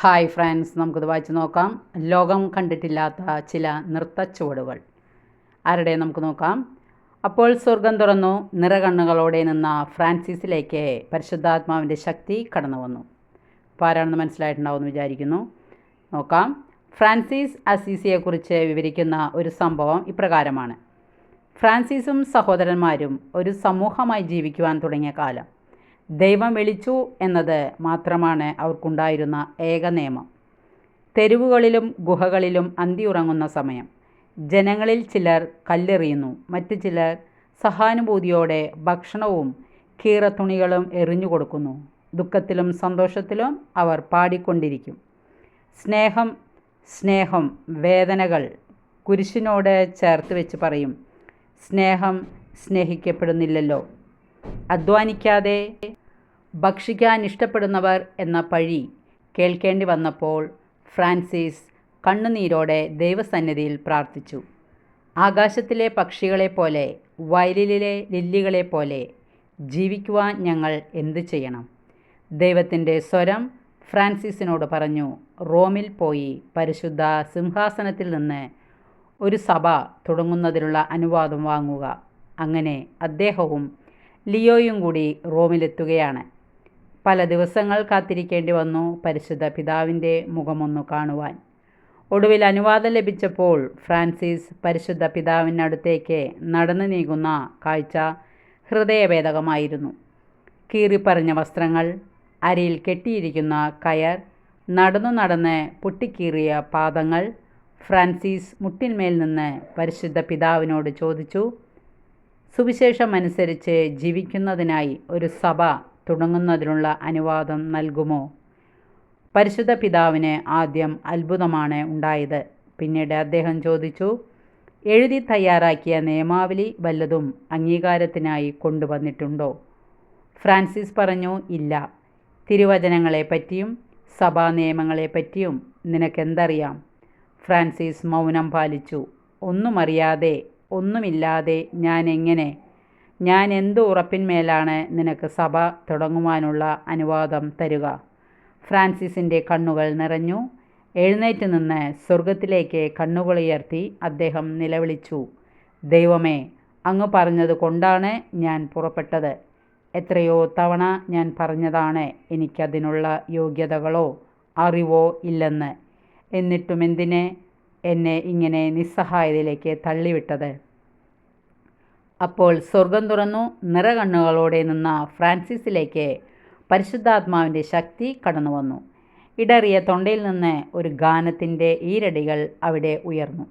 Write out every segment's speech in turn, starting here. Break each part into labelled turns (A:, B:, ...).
A: Hi friends നമുക്കിത് വായിച്ച് നോക്കാം. ലോകം കണ്ടിട്ടില്ലാത്ത ചില നൃത്ത ചുവടുകൾ. ആരുടെ നമുക്ക് നോക്കാം? അപ്പോൾ സ്വർഗം തുറന്നു നിറകണ്ണുകളോടെ നിന്ന ഫ്രാൻസിസിലേക്ക് പരിശുദ്ധാത്മാവിന്റെ ശക്തി കടന്നു വന്നു. അപ്പോൾ ആരാണെന്ന് മനസ്സിലായിട്ടുണ്ടാവുമെന്ന് വിചാരിക്കുന്നു. നോക്കാം. ഫ്രാൻസിസ് അസീസിയെക്കുറിച്ച് വിവരിക്കുന്ന ഒരു സംഭവം ഇപ്രകാരമാണ്. ഫ്രാൻസിസും സഹോദരന്മാരും ഒരു സമൂഹമായി ജീവിക്കുവാൻ തുടങ്ങിയ കാലം. ദൈവം വിളിച്ചു എന്നത് മാത്രമാണ് അവർക്കുണ്ടായിരുന്ന ഏക നിയമം. തെരുവുകളിലും ഗുഹകളിലും അന്തിയുറങ്ങുന്ന സമയം. ജനങ്ങളിൽ ചിലർ കല്ലെറിയുന്നു. മറ്റു ചിലർ സഹാനുഭൂതിയോടെ ഭക്ഷണവും കീറത്തുണികളും എറിഞ്ഞു കൊടുക്കുന്നു. ദുഃഖത്തിലും സന്തോഷത്തിലും അവർ പാടിക്കൊണ്ടിരിക്കും. സ്നേഹം സ്നേഹം വേദനകൾ കുരിശിനോട് ചേർത്ത് വെച്ച് പറയും. സ്നേഹം സ്നേഹിക്കപ്പെടുന്നില്ലല്ലോ. അധ്വാനിക്കാതെ ഭക്ഷിക്കാൻ ഇഷ്ടപ്പെടുന്നവർ എന്ന പഴി കേൾക്കേണ്ടി വന്നപ്പോൾ ഫ്രാൻസിസ് കണ്ണുനീരോടെ ദൈവസന്നിധിയിൽ പ്രാർത്ഥിച്ചു. ആകാശത്തിലെ പക്ഷികളെപ്പോലെ വയലിലെ ലില്ലികളെപ്പോലെ ജീവിക്കുവാൻ ഞങ്ങൾ എന്തു ചെയ്യണം? ദൈവത്തിന്റെ സ്വരം ഫ്രാൻസിസിനോട് പറഞ്ഞു റോമിൽ പോയി പരിശുദ്ധ സിംഹാസനത്തിൽ നിന്ന് ഒരു സഭ തുടങ്ങുന്നതിനുള്ള അനുവാദം വാങ്ങുക. അങ്ങനെ അദ്ദേഹവും ലിയോയും കൂടി റോമിലെത്തുകയാണ്. പല ദിവസങ്ങൾ കാത്തിരിക്കേണ്ടി വന്നു പരിശുദ്ധ പിതാവിന്റെ മുഖമൊന്നു കാണുവാൻ. ഒടുവിൽ അനുവാദം ലഭിച്ചപ്പോൾ ഫ്രാൻസിസ് പരിശുദ്ധ പിതാവിനടുത്തേക്ക് നടന്നു നീങ്ങുന്ന കാഴ്ച ഹൃദയഭേദകമായിരുന്നു. കീറിപ്പറഞ്ഞ വസ്ത്രങ്ങൾ അരിയിൽ കെട്ടിയിരിക്കുന്ന കയർ നടന്നു നടന്ന് പൊട്ടിക്കീറിയ പാദങ്ങൾ ഫ്രാൻസിസ് മുട്ടിന്മേൽ നിന്ന് പരിശുദ്ധ പിതാവിനോട് ചോദിച്ചു സുവിശേഷം അനുസരിച്ച് ജീവിക്കുന്നതിനായി ഒരു സഭ തുടങ്ങുന്നതിനുള്ള അനുവാദം നൽകുമോ? പരിശുദ്ധ പിതാവിന് ആദ്യം അത്ഭുതമാണ് ഉണ്ടായത്. പിന്നീട് അദ്ദേഹം ചോദിച്ചു എഴുതി തയ്യാറാക്കിയ നിയമാവലി വല്ലതും അംഗീകാരത്തിനായി കൊണ്ടുവന്നിട്ടുണ്ടോ? ഫ്രാൻസിസ് പറഞ്ഞു ഇല്ല. തിരുവചനങ്ങളെപ്പറ്റിയും സഭാ നിയമങ്ങളെപ്പറ്റിയും നിനക്കെന്തറിയാം? ഫ്രാൻസിസ് മൗനം പാലിച്ചു. ഒന്നുമറിയാതെ ഒന്നുമില്ലാതെ ഞാൻ എങ്ങനെ ഞാൻ എന്ത് ഉറപ്പിന്മേലാണ് നിനക്ക് സഭ തുടങ്ങുവാനുള്ള അനുവാദം തരുക? ഫ്രാൻസിസിന്റെ കണ്ണുകൾ നിറഞ്ഞു. എഴുന്നേറ്റ് നിന്ന് സ്വർഗത്തിലേക്ക് കണ്ണുകളുയർത്തി അദ്ദേഹം നിലവിളിച്ചു. ദൈവമേ അങ്ങ് പറഞ്ഞത് കൊണ്ടാണ് ഞാൻ പുറപ്പെട്ടത്. എത്രയോ തവണ ഞാൻ പറഞ്ഞതാണ് എനിക്കതിനുള്ള യോഗ്യതകളോ അറിവോ ഇല്ലെന്ന്. എന്നിട്ടും എന്തിനെ? എന്നെ ഇങ്ങനെ നിസ്സഹായതയിലേക്ക് തള്ളിവിട്ടത്. അപ്പോൾ സ്വർഗം തുറന്നു നിറകണ്ണുകളോടെ നിന്ന ഫ്രാൻസിസിലേക്ക് പരിശുദ്ധാത്മാവിന്റെ ശക്തി കടന്നു വന്നു. ഇടറിയ തൊണ്ടയിൽ നിന്ന് ഒരു ഗാനത്തിന്റെ ഈരടികൾ അവിടെ ഉയർന്നു.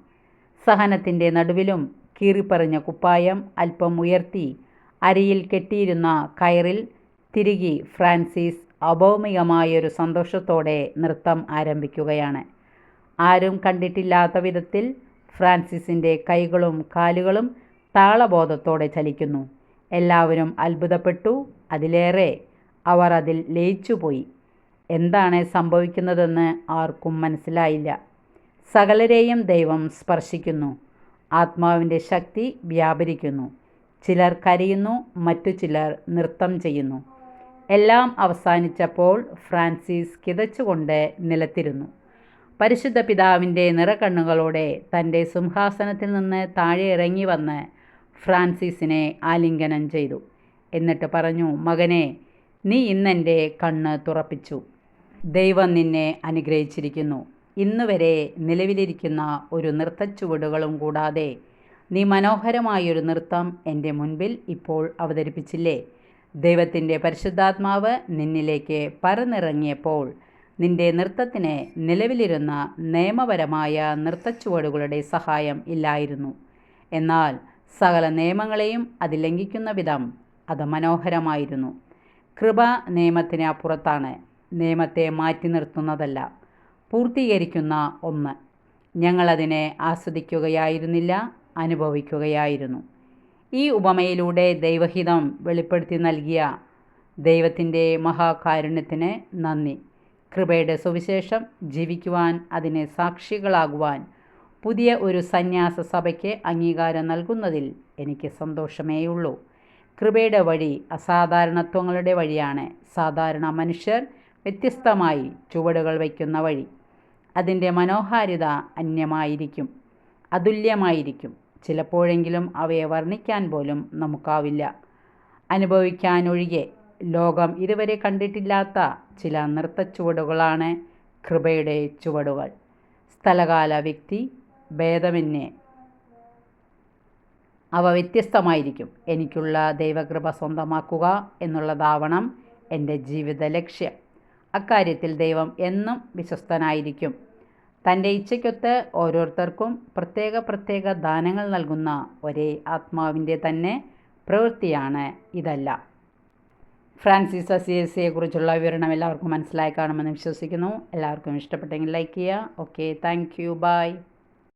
A: സഹനത്തിന്റെ നടുവിലും കീറിപ്പറിഞ്ഞ കുപ്പായം അല്പം ഉയർത്തി അരിയിൽ കെട്ടിയിരുന്ന കയറിൽ തിരികി ഫ്രാൻസിസ് അഭൗമികമായൊരു സന്തോഷത്തോടെ നൃത്തം ആരംഭിക്കുകയാണ്. ആരും കണ്ടിട്ടില്ലാത്ത വിധത്തിൽ ഫ്രാൻസിസിന്റെ കൈകളും കാലുകളും താളബോധത്തോടെ ചലിക്കുന്നു. എല്ലാവരും അത്ഭുതപ്പെട്ടു. അതിലേറെ അവർ അതിൽ ലയിച്ചുപോയി. എന്താണ് സംഭവിക്കുന്നതെന്ന് ആർക്കും മനസ്സിലായില്ല. സകലരെയും ദൈവം സ്പർശിക്കുന്നു. ആത്മാവിന്റെ ശക്തി വ്യാപരിക്കുന്നു. ചിലർ കരയുന്നു മറ്റു ചിലർ നൃത്തം ചെയ്യുന്നു. എല്ലാം അവസാനിച്ചപ്പോൾ ഫ്രാൻസിസ് കിതച്ചുകൊണ്ട് നിലത്തിരുന്നു. പരിശുദ്ധ പിതാവിന്റെ നിറക്കണ്ണുകളോടെ തന്റെ സിംഹാസനത്തിൽ നിന്ന് താഴെ ഇറങ്ങി വന്ന് ഫ്രാൻസിസിനെ ആലിംഗനം ചെയ്തു. എന്നിട്ട് പറഞ്ഞു മകനെ നീ ഇന്നെന്റെ കണ്ണ് തുറപ്പിച്ചു. ദൈവം നിന്നെ അനുഗ്രഹിച്ചിരിക്കുന്നു. ഇന്നുവരെ നിലവിലിരിക്കുന്ന ഒരു നൃത്തച്ചുവടുകളും കൂടാതെ നീ മനോഹരമായൊരു നൃത്തം എന്റെ മുൻപിൽ ഇപ്പോൾ അവതരിപ്പിച്ചില്ലേ? ദൈവത്തിന്റെ പരിശുദ്ധാത്മാവ് നിന്നിലേക്ക് പറന്നിറങ്ങിയപ്പോൾ നിന്റെ നൃത്തത്തിന് നിലവിലിരുന്ന നിയമപരമായ നൃത്തച്ചുവടുകളുടെ സഹായം ഇല്ലായിരുന്നു. എന്നാൽ സകല നിയമങ്ങളെയും അത് ലംഘിക്കുന്ന വിധം അത് മനോഹരമായിരുന്നു. കൃപ നിയമത്തിന് അപ്പുറത്താണ്. നിയമത്തെ മാറ്റി നിർത്തുന്നതല്ല പൂർത്തീകരിക്കുന്ന ഒന്ന്. ഞങ്ങളതിനെ ആസ്വദിക്കുകയായിരുന്നില്ല അനുഭവിക്കുകയായിരുന്നു. ഈ ഉപമയിലൂടെ ദൈവഹിതം വെളിപ്പെടുത്തി നൽകിയ ദൈവത്തിന്റെ മഹാകാരുണ്യത്തിന് നന്ദി. കൃപയുടെ സുവിശേഷം ജീവിക്കുവാൻ അതിനെ സാക്ഷികളാകുവാൻ പുതിയ ഒരു സന്യാസ സഭയ്ക്ക് അംഗീകാരം നൽകുന്നതിൽ എനിക്ക് സന്തോഷമേയുള്ളൂ. കൃപയുടെ വഴി അസാധാരണത്വങ്ങളുടെ വഴിയാണ് സാധാരണ മനുഷ്യർ വ്യത്യസ്തമായി ചുവടുകൾ വയ്ക്കുന്ന വഴി. അതിന്റെ മനോഹാരിത അന്യമായിരിക്കും അതുല്യമായിരിക്കും. ചിലപ്പോഴെങ്കിലും അവയെ വർണിക്കാൻ പോലും നമുക്കാവില്ല. അനുഭവിക്കാനൊഴികെ ലോകം ഇതുവരെ കണ്ടിട്ടില്ലാത്ത ചില നൃത്തച്ചുവടുകളാണ് കൃപയുടെ ചുവടുകൾ. സ്ഥലകാല വ്യക്തി ഭേദമന്യേ അവ വ്യത്യസ്തമായിരിക്കും. എനിക്കുള്ള ദൈവകൃപ സ്വന്തമാക്കുക എന്നുള്ളതാവണം എന്റെ ജീവിത ലക്ഷ്യം. അക്കാര്യത്തിൽ ദൈവം എന്നും വിശ്വസ്തനായിരിക്കും. തന്റെ ഇച്ഛയ്ക്കൊത്ത് ഓരോരുത്തർക്കും പ്രത്യേക പ്രത്യേക ദാനങ്ങൾ നൽകുന്ന ഒരേ ആത്മാവിന്റെ തന്നെ പ്രവൃത്തിയാണ് ഇതെല്ലാം. ഫ്രാൻസിസ് അസിയസിയെ കുറിച്ചുള്ള വിവരണം എല്ലാവർക്കും മനസ്സിലായി കാണുമെന്ന് വിശ്വസിക്കുന്നു. എല്ലാവർക്കും ഇഷ്ടപ്പെട്ടെങ്കിൽ ലൈക്ക് ചെയ്യുക. Okay thank you by